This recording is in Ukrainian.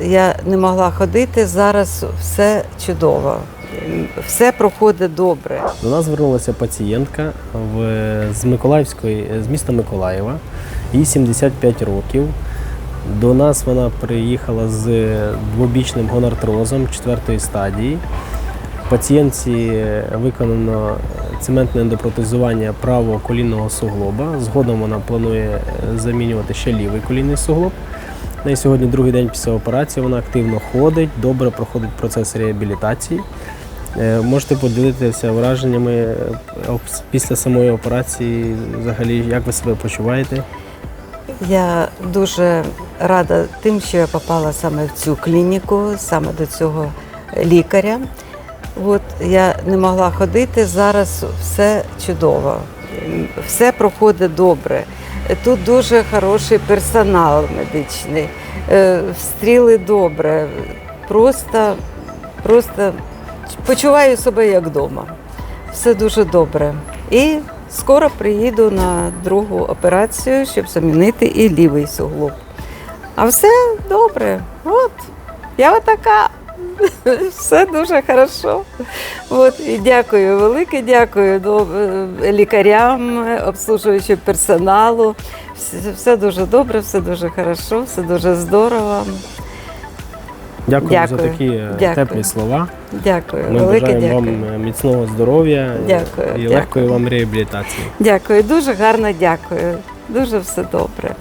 я не могла ходити. Зараз все чудово. Все проходить добре. До нас звернулася пацієнтка в, з Миколаївської, з міста Миколаєва. Їй 75 років. До нас вона приїхала з двобічним гонартрозом четвертої стадії. Пацієнтці виконано цементне ендопротезування правого колінного суглоба. Згодом вона планує замінювати ще лівий колінний суглоб. Неї сьогодні другий день після операції. Вона активно ходить, добре проходить процес реабілітації. Е, Можете поділитися враженнями е, після самої операції, взагалі, як ви себе почуваєте? Я дуже рада тим, що я попала саме в цю клініку, саме до цього лікаря. От я не могла ходити. Зараз все чудово, все проходить добре. Тут дуже хороший персонал медичний, е, встріли добре. Просто, просто почуваю себе як вдома. Все дуже добре. І скоро приїду на другу операцію, щоб замінити і лівий суглоб. А все добре. От, я отака. Все дуже хорошо. От, і дякую, велике дякую до, е, лікарям, обслужуючому персоналу. Все, все дуже добре, все дуже хорошо, все дуже здорово. Дякую, за такі е, Дякую. теплі слова. Дякую, Ми велике бажаємо дякую. вам е, міцного здоров'я Дякую, і дякую. легкої вам реабілітації. Дякую, дуже гарно дякую. Дуже все добре.